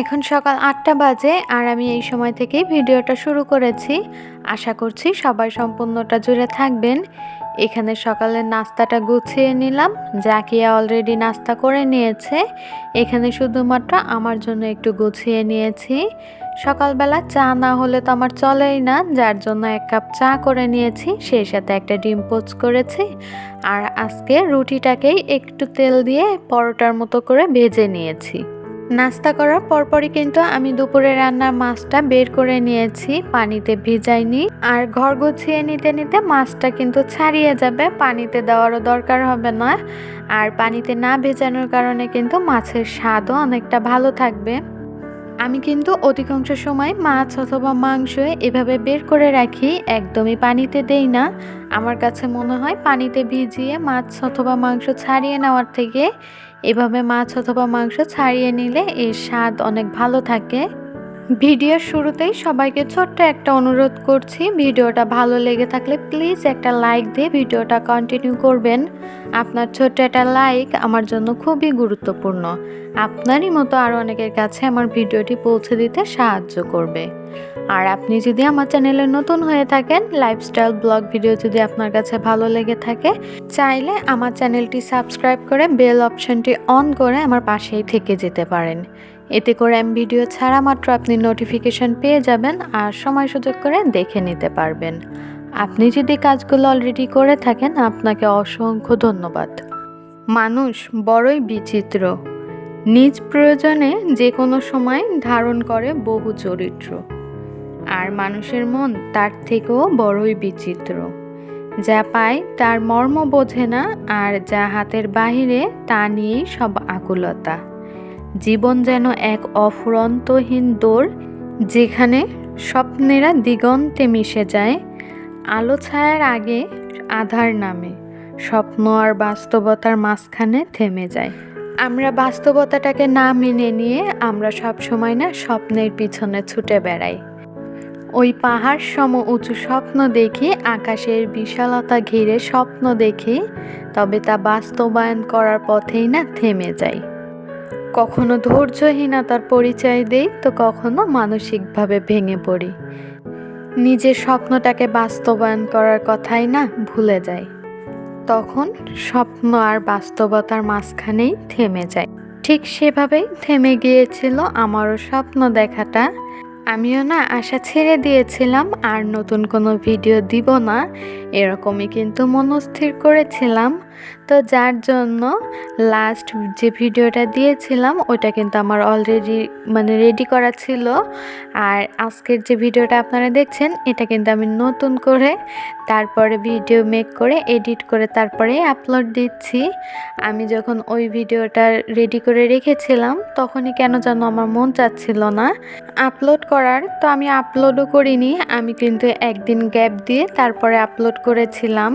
এখন সকাল আটটা বাজে আর আমি এই সময় থেকেই ভিডিওটা শুরু করেছি। আশা করছি সবাই সম্পূর্ণটা জুড়ে থাকবেন। এখানে সকালের নাস্তাটা গুছিয়ে নিলাম। জাকিয়া অলরেডি নাস্তা করে নিয়েছে। এখানে শুধুমাত্র আমার জন্য একটু গুছিয়ে নিয়েছি। সকালবেলা চা না হলে তো আমার চলেই না। যার জন্য এক কাপ চা করে নিয়েছি। সেই সাথে একটা ডিম পোচ করেছি। আর আজকে রুটিটাকেই একটু তেল দিয়ে পরোটার মতো করে ভেজে নিয়েছি। নাস্তা করার পরপরই কিন্তু আমি দুপুরে রান্নার মাছটা বের করে নিয়েছি, পানিতে ভিজাইনি। আর ঘর গুছিয়ে নিতে নিতে মাছটা কিন্তু ছাড়িয়ে যাবে, পানিতে দেওয়ারও দরকার হবে না। আর পানিতে না ভেজানোর কারণে কিন্তু মাছের স্বাদও অনেকটা ভালো থাকবে। আমি কিন্তু অধিকাংশ সময় মাছ অথবা মাংস এভাবে বের করে রাখি, একদমই পানিতে দেই না। আমার কাছে মনে হয় পানিতে ভিজিয়ে মাছ অথবা মাংস ছাড়িয়ে নেওয়ার থেকে এভাবে মাছ অথবা মাংস ছাড়িয়ে নিলে এর স্বাদ অনেক ভালো থাকে। ভিডিওর শুরুতেই সবাইকে ছোট্ট একটা অনুরোধ করছি, ভিডিওটা ভালো লেগে থাকলে প্লিজ একটা লাইক দিয়ে ভিডিওটা কন্টিনিউ করবেন। আপনার ছোট্ট একটা লাইক আমার জন্য খুবই গুরুত্বপূর্ণ। আপনারই মতো আরও অনেকের কাছে আমার ভিডিওটি পৌঁছে দিতে সাহায্য করবে। আর আপনি যদি আমার চ্যানেলে নতুন হয়ে থাকেন লাইফস্টাইল ব্লগ ভিডিও যদি আপনার কাছে ভালো লেগে থাকে, চাইলে আমার চ্যানেলটি সাবস্ক্রাইব করে বেল অপশনটি অন করে আমার পাশেই থেকে যেতে পারেন। এতে করে আমি ভিডিও ছাড়া মাত্র আপনি নোটিফিকেশন পেয়ে যাবেন আর সময় সুযোগ করে দেখে নিতে পারবেন। আপনি যদি কাজগুলো অলরেডি করে থাকেন, আপনাকে অসংখ্য ধন্যবাদ। মানুষ বড়ই বিচিত্র। নিজ প্রয়োজনে যে কোনো সময় ধারণ করে বহু চরিত্র। আর মানুষের মন তার থেকেও বড়ই বিচিত্র। যা পায় তার মর্ম বোঝে না আর যা হাতের বাহিরে তা নিয়েই সব আকুলতা। জীবন যেন এক অফুরন্তহীন দৌড়, যেখানে স্বপ্নেরা দিগন্তে মিশে যায় আলো ছায়ার আগে আধার নামে। স্বপ্ন আর বাস্তবতার মাঝখানে থেমে যায়। আমরা বাস্তবতাটাকে না মেনে নিয়ে আমরা সব সময় না স্বপ্নের পিছনে ছুটে বেড়াই। ওই পাহাড় সম উঁচু স্বপ্ন দেখি, আকাশের বিশালতা ঘিরে স্বপ্ন দেখি, তবে তা বাস্তবায়ন করার পথেই না থেমে যায়। কখনো ধৈর্যহীনতার পরিচয় দেই, তো কখনো মানসিকভাবে ভেঙে পড়ি। নিজের স্বপ্নটাকে বাস্তবায়ন করার কথাই না ভুলে যাই। তখন স্বপ্ন আর বাস্তবতার মাঝখানেই থেমে যায় ঠিক সেভাবেই থেমে গিয়েছিল আমারও স্বপ্ন দেখাটা। আমিও না আশা ছেড়ে দিয়েছিলাম, আর নতুন কোনো ভিডিও দিব না, এরকমই কিন্তু মনস্থির করেছিলাম। তো যার জন্য লাস্ট যে ভিডিওটা দিয়েছিলাম, ওটা কিন্তু আমার অলরেডি মানে রেডি করা ছিল। আর আজকের যে ভিডিওটা আপনারা দেখছেন, এটা কিন্তু আমি নতুন করে তারপরে ভিডিও মেক করে এডিট করে তারপরে আপলোড দিচ্ছি। আমি যখন ওই ভিডিওটা রেডি করে রেখেছিলাম, তখনই কেন যেন আমার মন চাচ্ছিল না। আপলোড করার, তো আমি আপলোডও করিনি। আমি কিন্তু একদিন গ্যাপ দিয়ে তারপরে আপলোড করেছিলাম।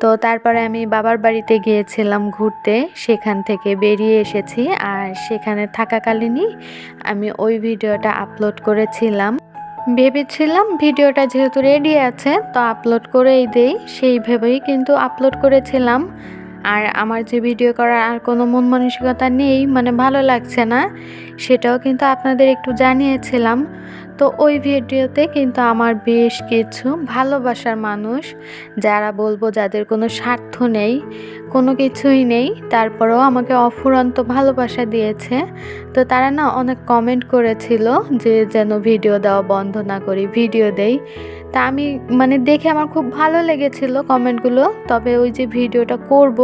তো তারপরে আমি বাবার বাড়িতে গিয়েছিলাম ঘুরতে, সেখান থেকে বেরিয়ে এসেছি আর সেখানে থাকাকালীনই আমি ওই ভিডিওটা আপলোড করেছিলাম। ভেবেছিলাম ভিডিওটা যেহেতু রেডি আছে, তো আপলোড করেই দেই, সেই ভেবেই কিন্তু আপলোড করেছিলাম। আর আমার যে ভিডিও করার আর কোনো মন মানসিকতা নেই মানে ভালো লাগছে না, সেটাও কিন্তু আপনাদের একটু জানিয়েছিলাম। তো ওই ভিডিওতে কিন্তু আমার বেশ কিছু ভালোবাসার মানুষ, যারা বলব যাদের কোনো স্বার্থ নেই, কোনো কিছুই নেই, তারপরেও আমাকে অফুরন্ত ভালোবাসা দিয়েছে। তো তারা না অনেক কমেন্ট করেছিল যে যেন ভিডিও দেওয়া বন্ধ না করি ভিডিও দেই। তা আমি মানে দেখে আমার খুব ভালো লেগেছিল কমেন্টগুলো তবে ওই যে ভিডিওটা করব,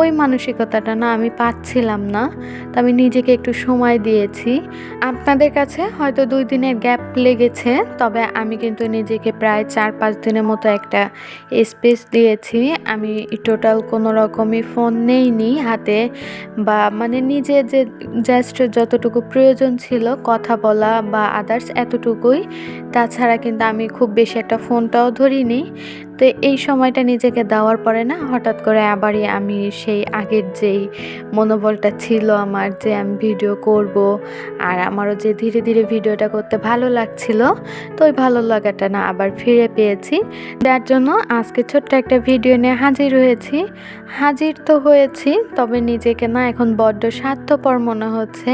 ওই মানসিকতাটা না আমি পাচ্ছিলাম না। তো আমি নিজেকে একটু সময় দিয়েছি। আপনাদের কাছে হয়তো দুই দিনের গ্যাপ লেগেছে, তবে আমি কিন্তু নিজেকে প্রায় চার পাঁচ দিনের মতো একটা স্পেস দিয়েছি। আমি টোটাল কোনো রকমই ফোন নেইনি হাতে, বা মানে নিজে যে জাস্ট যতটুকু প্রয়োজন ছিল, কথা বলা বা আদার্স এতটুকুই। তাছাড়া কিন্তু আমি খুব বেশি একটা ফোনটাও ধরিনি। তো এই সময়টা নিজেকে দেওয়ার পরে না, হঠাৎ করে আবারই আমি সেই আগের যেই মনোবলটা ছিল আমার যে আমি ভিডিও করব আর আমারও যে ধীরে ধীরে ভিডিওটা করতে ভালো লাগছিল, তো ওই ভালো লাগাটা না আবার ফিরে পেয়েছি। যার জন্য আজকে ছোট্ট একটা ভিডিও নিয়ে হাজির হয়েছি। হাজির তো হয়েছি, তবে নিজেকে না এখন বড্ড স্বার্থপর মনে হচ্ছে।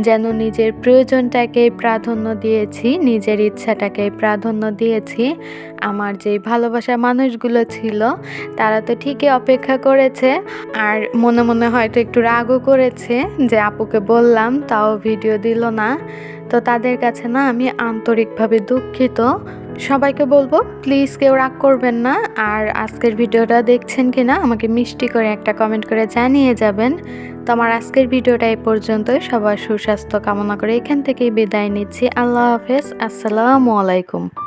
যেন নিজের প্রয়োজনটাকে প্রাধান্য দিয়েছি, নিজের ইচ্ছাটাকে প্রাধান্য দিয়েছি। আমার যে ভালোবাসা মানুষগুলো ছিল, তারা তো ঠিকই অপেক্ষা করেছে। আর মনে মনে হয়তো একটু রাগও করেছে যে আপুকে বললাম, তাও ভিডিও দিল না। তো তাদের কাছে না আমি আন্তরিকভাবে দুঃখিত। সবাইকে বলব প্লিজ কেউ রাগ করবেন না। আর আজকের ভিডিওটা দেখছেন কি না আমাকে মিষ্টি করে একটা কমেন্ট করে জানিয়ে যাবেন। তো আমার আজকের ভিডিওটা এই পর্যন্তই। সবার সুস্বাস্থ্য কামনা করে এখান থেকেই বিদায় নিচ্ছি। আল্লাহ হাফেজ। আসসালামু আলাইকুম।